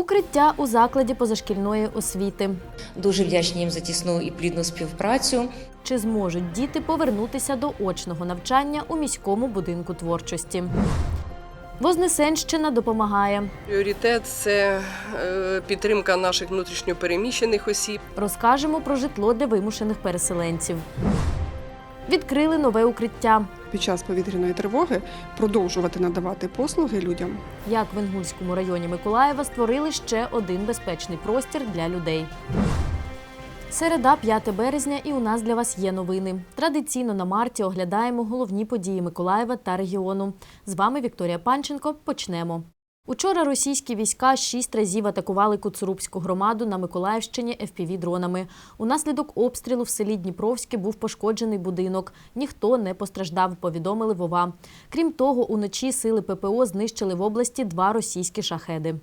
Укриття у закладі позашкільної освіти. Дуже вдячні їм за тісну і плідну співпрацю. Чи зможуть діти повернутися до очного навчання у міському будинку творчості? Вознесенщина допомагає. Пріоритет це е, підтримка наших внутрішньопереміщених осіб. Розкажемо про житло для вимушених переселенців. Відкрили нове укриття. під час повітряної тривоги продовжувати надавати послуги людям. Як в Інгульському районі Миколаєва створили ще один безпечний простір для людей. Середа, 5 березня, і у нас для вас є новини. Традиційно на марті оглядаємо головні події Миколаєва та регіону. З вами Вікторія Панченко. Почнемо. Учора російські війська шість разів атакували Куцурубську громаду на Миколаївщині FPV-дронами. Унаслідок обстрілу в селі Дніпровське був пошкоджений будинок. Ніхто не постраждав, повідомили Вова. Крім того, уночі сили ППО знищили в області два російські шахеди.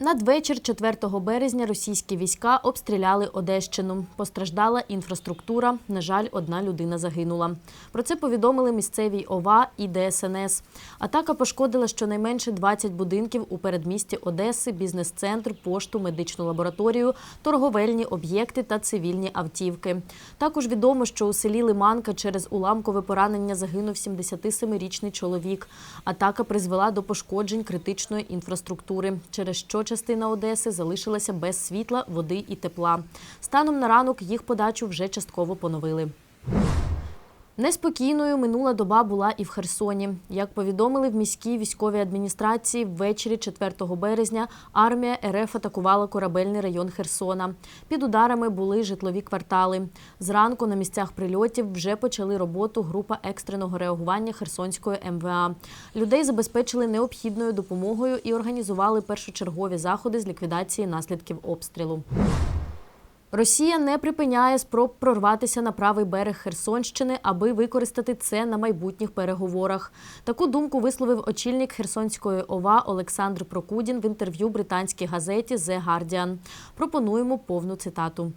Надвечір 4 березня російські війська обстріляли Одещину. Постраждала інфраструктура. На жаль, одна людина загинула. Про це повідомили місцевій ОВА і ДСНС. Атака пошкодила щонайменше 20 будинків у передмісті Одеси, бізнес-центр, пошту, медичну лабораторію, торговельні об'єкти та цивільні автівки. Також відомо, що у селі Лиманка через уламкове поранення загинув 77-річний чоловік. Атака призвела до пошкоджень критичної інфраструктури, через що частина Одеси залишилася без світла, води і тепла. Станом на ранок їх подачу вже частково поновили. Неспокійною минула доба була і в Херсоні. Як повідомили в міській військовій адміністрації, ввечері 4 березня армія РФ атакувала корабельний район Херсона. Під ударами були житлові квартали. Зранку на місцях прильотів вже почали роботу група екстреного реагування Херсонської МВА. Людей забезпечили необхідною допомогою і організували першочергові заходи з ліквідації наслідків обстрілу. Росія не припиняє спроб прорватися на правий берег Херсонщини, аби використати це на майбутніх переговорах. Таку думку висловив очільник Херсонської ОВА Олександр Прокудін в інтерв'ю британській газеті The Guardian. Пропонуємо повну цитату.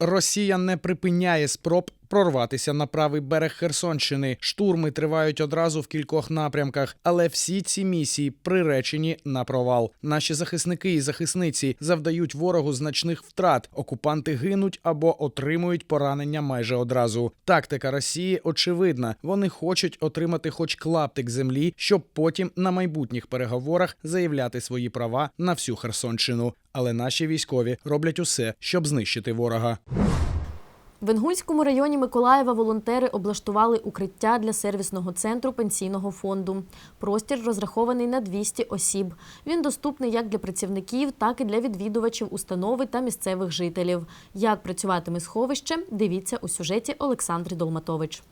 Росія не припиняє спроб прорватися на правий берег Херсонщини. Штурми тривають одразу в кількох напрямках, але всі ці місії приречені на провал. Наші захисники і захисниці завдають ворогу значних втрат. Окупанти гинуть або отримують поранення майже одразу. Тактика Росії очевидна. Вони хочуть отримати хоч клаптик землі, щоб потім на майбутніх переговорах заявляти свої права на всю Херсонщину. Але наші військові роблять усе, щоб знищити ворога. В Інгульському районі Миколаєва волонтери облаштували укриття для сервісного центру пенсійного фонду. Простір розрахований на 200 осіб. Він доступний як для працівників, так і для відвідувачів установи та місцевих жителів. Як працюватиме сховище, дивіться у сюжеті Олександри Долматович.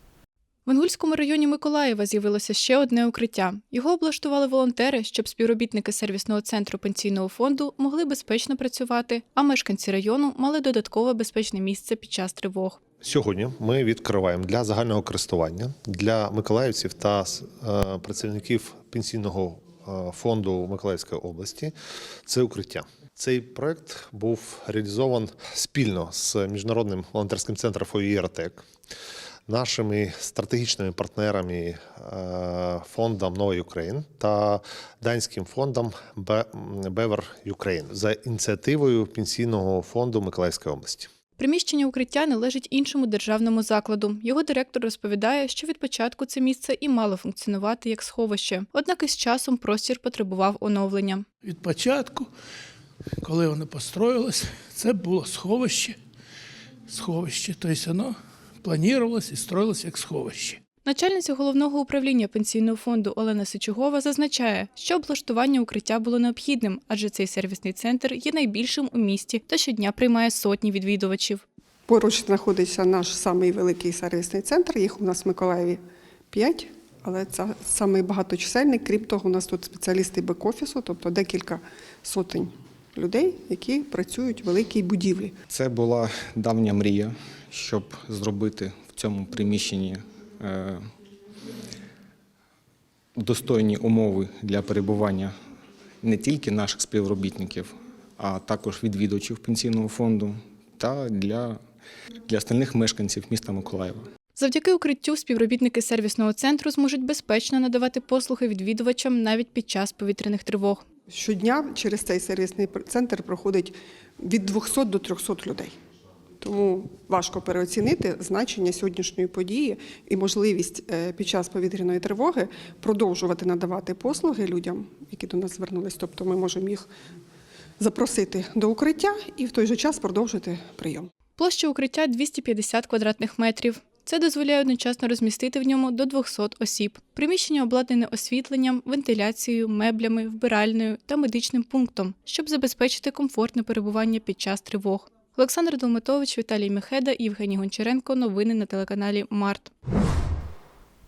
В Інгульському районі Миколаєва з'явилося ще одне укриття. Його облаштували волонтери, щоб співробітники сервісного центру пенсійного фонду могли безпечно працювати, а мешканці району мали додаткове безпечне місце під час тривог. Сьогодні ми відкриваємо для загального користування для миколаївців та е, працівників пенсійного е, фонду Миколаївської області. Це укриття. Цей проект був реалізован спільно з міжнародним волонтерським центром ФОІРТЕК, нашими стратегічними партнерами е, фондом Новий Україн та данським фондом Бевер Україн за ініціативою пенсійного фонду Миколаївської області. Приміщення укриття належить іншому державному закладу. Його директор розповідає, що від початку це місце і мало функціонувати як сховище. Однак із часом простір потребував оновлення. від початку, коли вони построїлись, це було сховище. Сховище. Тобто воно планувалось і строїлося як сховище. Начальниця головного управління пенсійного фонду Олена Сичугова зазначає, що облаштування укриття було необхідним, адже цей сервісний центр є найбільшим у місті та щодня приймає сотні відвідувачів. Поруч знаходиться наш самий великий сервісний центр. Їх у нас в Миколаєві 5, але це самий багаточисельний. Крім того, у нас тут спеціалісти бек-офісу, тобто декілька сотень людей, які працюють в великій будівлі. Це була давня мрія, щоб зробити в цьому приміщенні е, достойні умови для перебування не тільки наших співробітників, а також відвідувачів пенсійного фонду та для, для остальних мешканців міста Миколаєва. Завдяки укриттю співробітники сервісного центру зможуть безпечно надавати послуги відвідувачам навіть під час повітряних тривог. Щодня через цей сервісний центр проходить від 200 до 300 людей. Тому важко переоцінити значення сьогоднішньої події і можливість е, під час повітряної тривоги продовжувати надавати послуги людям, які до нас звернулись. Тобто ми можемо їх запросити до укриття і в той же час продовжити прийом. Площа укриття 250 квадратних метрів. Це дозволяє одночасно розмістити в ньому до 200 осіб. Приміщення обладнане освітленням, вентиляцією, меблями, вбиральною та медичним пунктом, щоб забезпечити комфортне перебування під час тривог. Олександр Долматович, Віталій Мехеда Євгеній Гончаренко. Новини на телеканалі Март.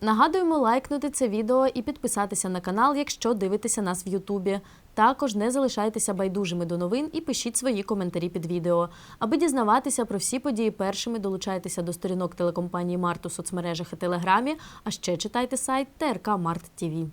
Нагадуємо лайкнути це відео і підписатися на канал, якщо дивитеся нас в Ютубі. Також не залишайтеся байдужими до новин і пишіть свої коментарі під відео. Аби дізнаватися про всі події першими, долучайтеся до сторінок телекомпанії Март у соцмережах і Телеграмі, а ще читайте сайт ТРК Март ТІВІ.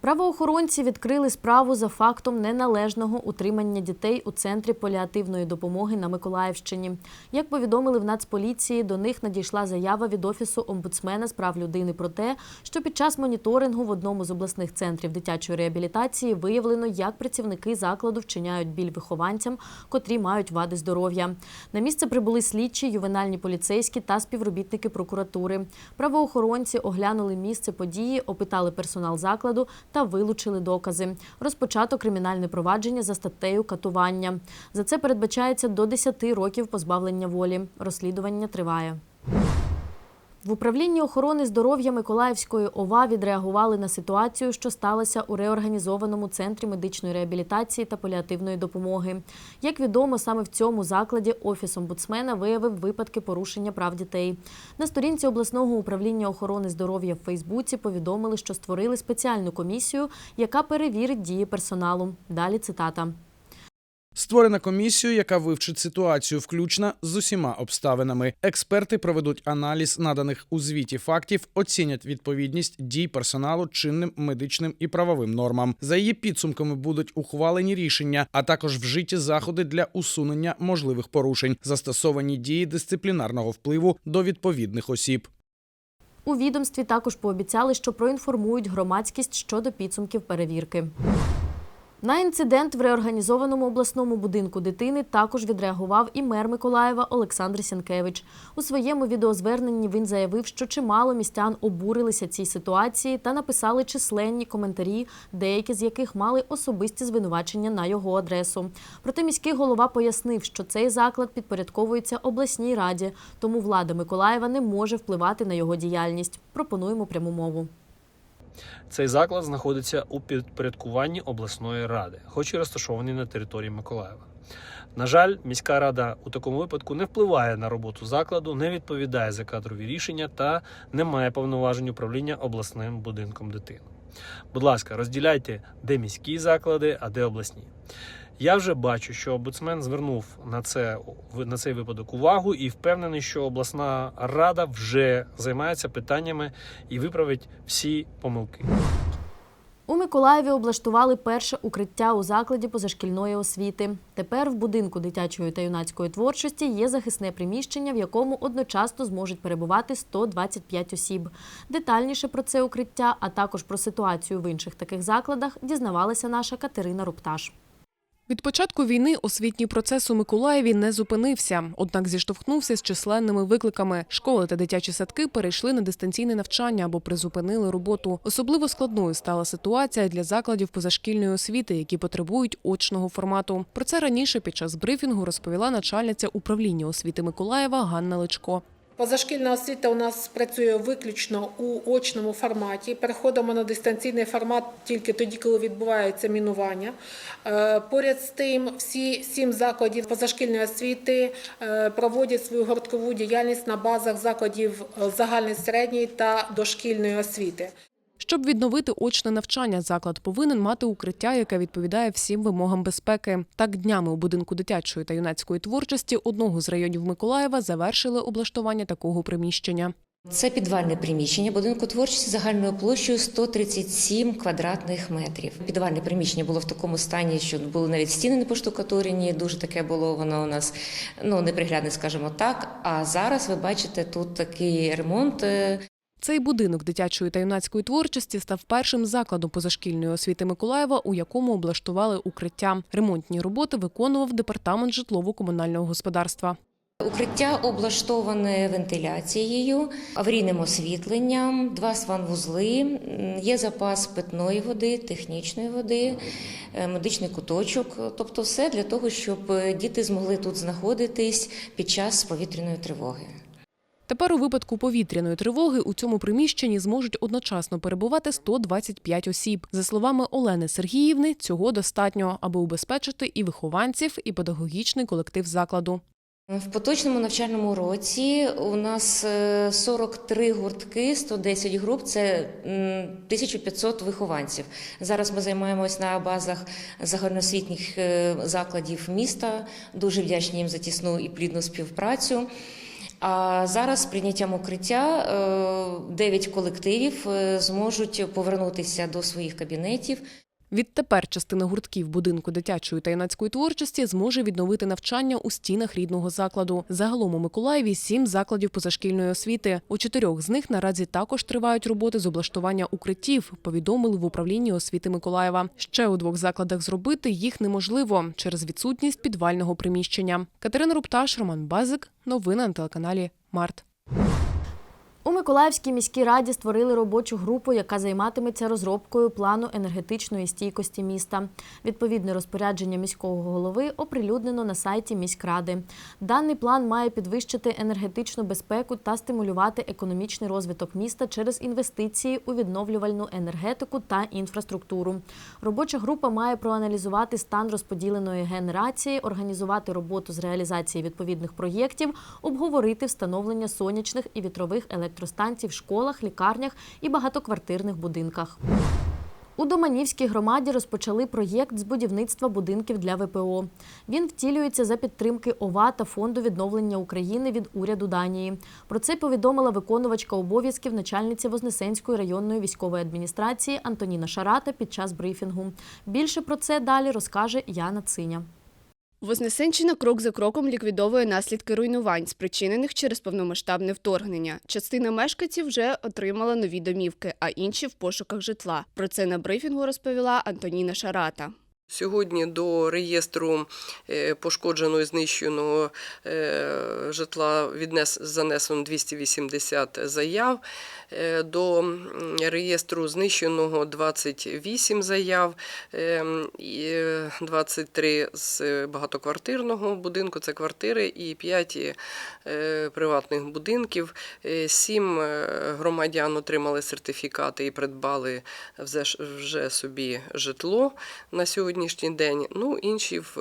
Правоохоронці відкрили справу за фактом неналежного утримання дітей у центрі паліативної допомоги на Миколаївщині. Як повідомили в Нацполіції, до них надійшла заява від офісу омбудсмена з прав людини про те, що під час моніторингу в одному з обласних центрів дитячої реабілітації виявлено, як працівники закладу вчиняють біль вихованцям, котрі мають вади здоров'я. На місце прибули слідчі, ювенальні поліцейські та співробітники прокуратури. Правоохоронці оглянули місце події, опитали персонал закладу та вилучили докази. Розпочато кримінальне провадження за статтею катування. За це передбачається до 10 років позбавлення волі. Розслідування триває. В управлінні охорони здоров'я Миколаївської ОВА відреагували на ситуацію, що сталася у реорганізованому центрі медичної реабілітації та паліативної допомоги. Як відомо, саме в цьому закладі офіс омбудсмена виявив випадки порушення прав дітей. На сторінці обласного управління охорони здоров'я в Фейсбуці повідомили, що створили спеціальну комісію, яка перевірить дії персоналу. Далі цитата. Створена комісію, яка вивчить ситуацію включно з усіма обставинами. Експерти проведуть аналіз наданих у звіті фактів, оцінять відповідність дій персоналу чинним медичним і правовим нормам. За її підсумками будуть ухвалені рішення, а також вжиті заходи для усунення можливих порушень, застосовані дії дисциплінарного впливу до відповідних осіб. У відомстві також пообіцяли, що проінформують громадськість щодо підсумків перевірки. На інцидент в реорганізованому обласному будинку дитини також відреагував і мер Миколаєва Олександр Сянкевич. У своєму відеозверненні він заявив, що чимало містян обурилися цій ситуації та написали численні коментарі, деякі з яких мали особисті звинувачення на його адресу. Проте міський голова пояснив, що цей заклад підпорядковується обласній раді, тому влада Миколаєва не може впливати на його діяльність. Пропонуємо пряму мову. Цей заклад знаходиться у підпорядкуванні обласної ради, хоч і розташований на території Миколаєва. На жаль, міська рада у такому випадку не впливає на роботу закладу, не відповідає за кадрові рішення та не має повноважень управління обласним будинком дитини. Будь ласка, розділяйте, де міські заклади, а де обласні. Я вже бачу, що омбудсмен звернув на це на цей випадок увагу і впевнений, що обласна рада вже займається питаннями і виправить всі помилки. У Миколаєві облаштували перше укриття у закладі позашкільної освіти. Тепер в будинку дитячої та юнацької творчості є захисне приміщення, в якому одночасно зможуть перебувати 125 осіб. Детальніше про це укриття, а також про ситуацію в інших таких закладах, дізнавалася наша Катерина Рупташ. Від початку війни освітній процес у Миколаєві не зупинився, однак зіштовхнувся з численними викликами. Школи та дитячі садки перейшли на дистанційне навчання або призупинили роботу. Особливо складною стала ситуація для закладів позашкільної освіти, які потребують очного формату. Про це раніше під час брифінгу розповіла начальниця управління освіти Миколаєва Ганна Личко. Позашкільна освіта у нас працює виключно у очному форматі. Переходимо на дистанційний формат тільки тоді, коли відбувається мінування. Е, Поряд з тим, всі сім закладів позашкільної освіти е, проводять свою гурткову діяльність на базах закладів е, загальної середньої та дошкільної освіти. Щоб відновити очне навчання, заклад повинен мати укриття, яке відповідає всім вимогам безпеки. Так, днями у будинку дитячої та юнацької творчості одного з районів Миколаєва завершили облаштування такого приміщення. Це підвальне приміщення будинку творчості загальною площею 137 квадратних метрів. Підвальне приміщення було в такому стані, що були навіть стіни не поштукатурені. Дуже таке було воно у нас ну неприглядне, скажімо так. А зараз ви бачите тут такий ремонт. Цей будинок дитячої та юнацької творчості став першим закладом позашкільної освіти Миколаєва, у якому облаштували укриття. Ремонтні роботи виконував департамент житлово-комунального господарства. Укриття облаштоване вентиляцією, аварійним освітленням, два сванвузли, є запас питної води, технічної води, е, медичний куточок. Тобто все для того, щоб е, діти змогли тут знаходитись під час повітряної тривоги. Тепер у випадку повітряної тривоги у цьому приміщенні зможуть одночасно перебувати 125 осіб. За словами Олени Сергіївни, цього достатньо, аби убезпечити і вихованців, і педагогічний колектив закладу. В поточному навчальному році у нас е, 43 гуртки, 110 груп, це м, 1500 вихованців. Зараз ми займаємось на базах загальноосвітніх е, закладів міста. Дуже вдячні їм за тісну і плідну співпрацю. А зараз з прийняттям укриття 9 колективів е, зможуть повернутися до своїх кабінетів. Відтепер частина гуртків будинку дитячої та юнацької творчості зможе відновити навчання у стінах рідного закладу. Загалом у Миколаєві сім закладів позашкільної освіти. У чотирьох з них наразі також тривають роботи з облаштування укриттів. Повідомили в управлінні освіти Миколаєва. Ще у двох закладах зробити їх неможливо через відсутність підвального приміщення. Катерина Рупташ, Роман Базик. Новини на телеканалі Март. У Миколаївській міській раді створили робочу групу, яка займатиметься розробкою плану енергетичної стійкості міста. Відповідне розпорядження міського голови оприлюднено на сайті міськради. Даний план має підвищити енергетичну безпеку та стимулювати економічний розвиток міста через інвестиції у відновлювальну енергетику та інфраструктуру. Робоча група має проаналізувати стан розподіленої генерації, організувати роботу з реалізації відповідних проєктів, обговорити встановлення сонячних і вітрових електростанцій в школах, лікарнях і багатоквартирних будинках. У Доманівській громаді розпочали проєкт з будівництва будинків для ВПО. Він втілюється за підтримки ОВА та Фонду відновлення України від уряду Данії. Про це повідомила виконувачка обов'язків начальниці Вознесенської районної військової адміністрації Антоніна Шарата під час брифінгу. Більше про це далі розкаже Яна Циня. Вознесенщина крок за кроком ліквідовує наслідки руйнувань, спричинених через повномасштабне вторгнення. Частина мешканців вже отримала нові домівки, а інші в пошуках житла. Про це на брифінгу розповіла Антоніна Шарата. Сьогодні до реєстру е, пошкодженого і знищеного е, житла віднес занесено 280 заяв. Е, До реєстру знищеного 28 заяв, е, і, е, 23 з багатоквартирного будинку, це квартири, і 5 е, приватних будинків. Е, Сім е, громадян отримали сертифікати і придбали вже собі житло на сьогоднішній день. Ну, інші в-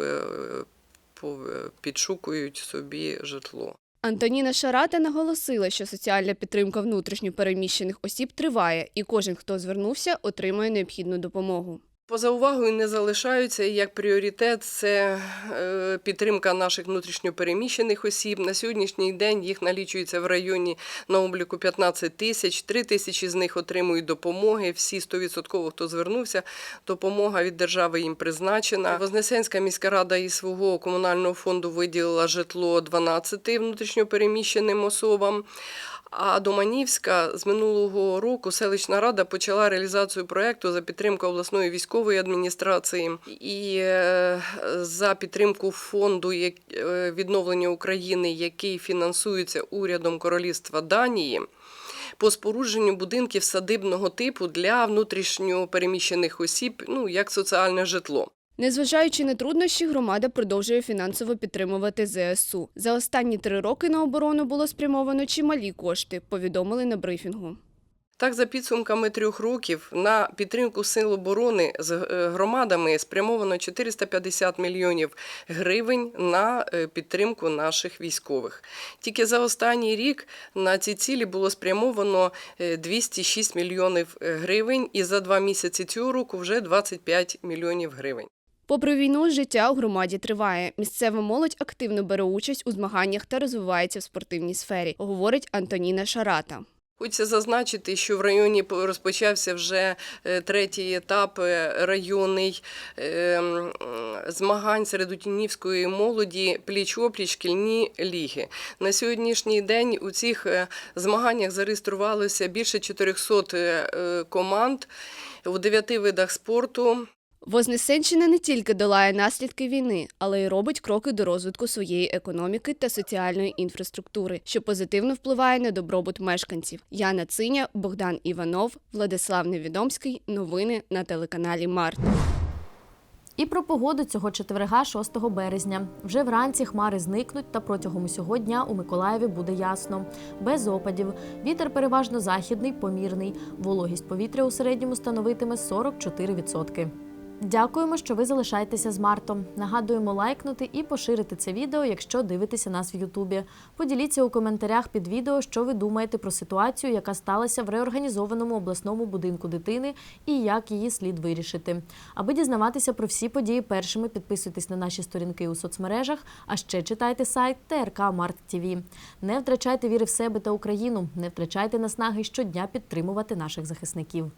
е, підшукують собі житло. Антоніна Шарата наголосила, що соціальна підтримка внутрішньо переміщених осіб триває, і кожен, хто звернувся, отримує необхідну допомогу. Поза увагою не залишаються і як пріоритет це е, підтримка наших внутрішньопереміщених осіб. На сьогоднішній день їх налічується в районі на обліку 15 тисяч. 3 тисячі з них отримують допомоги. Всі 100% хто звернувся, допомога від держави їм призначена. Вознесенська міська рада із свого комунального фонду виділила житло 12 внутрішньопереміщеним особам. А Доманівська з минулого року селищна рада почала реалізацію проєкту за підтримку обласної військової адміністрації і е, за підтримку фонду е, відновлення України, який фінансується урядом Королівства Данії. По спорудженню будинків садибного типу для внутрішньо переміщених осіб, ну як соціальне житло. Незважаючи на труднощі, громада продовжує фінансово підтримувати ЗСУ. За останні три роки на оборону було спрямовано чималі кошти, повідомили на брифінгу. Так, за підсумками трьох років на підтримку сил оборони з е, громадами спрямовано 450 мільйонів гривень на е, підтримку наших військових. Тільки за останній рік на ці цілі було спрямовано е, 206 мільйонів е, гривень, і за два місяці цього року вже 25 мільйонів гривень. Попри війну, життя у громаді триває. Місцева молодь активно бере участь у змаганнях та розвивається в спортивній сфері, говорить Антоніна Шарата. Хочеться зазначити, що в районі по- розпочався вже е, третій етап е, районний е, змагань серед утінівської молоді пліч-опліч шкільні ліги. На сьогоднішній день у цих е, змаганнях зареєструвалося більше 400 е, е, команд у дев'яти видах спорту. Вознесенщина не тільки долає наслідки війни, але й робить кроки до розвитку своєї економіки та соціальної інфраструктури, що позитивно впливає на добробут мешканців. Яна Циня, Богдан Іванов, Владислав Невідомський. Новини на телеканалі Март. І про погоду цього четверга, 6 березня. Вже вранці хмари зникнуть, та протягом усього дня у Миколаєві буде ясно. Без опадів. Вітер переважно західний, помірний. Вологість повітря у середньому становитиме 44%. Дякуємо, що ви залишаєтеся з Мартом. Нагадуємо лайкнути і поширити це відео, якщо дивитеся нас в Ютубі. Поділіться у коментарях під відео, що ви думаєте про ситуацію, яка сталася в реорганізованому обласному будинку дитини і як її слід вирішити. Аби дізнаватися про всі події першими, підписуйтесь на наші сторінки у соцмережах, а ще читайте сайт ТРК Март ТВ. Не втрачайте віри в себе та Україну, не втрачайте наснаги щодня підтримувати наших захисників.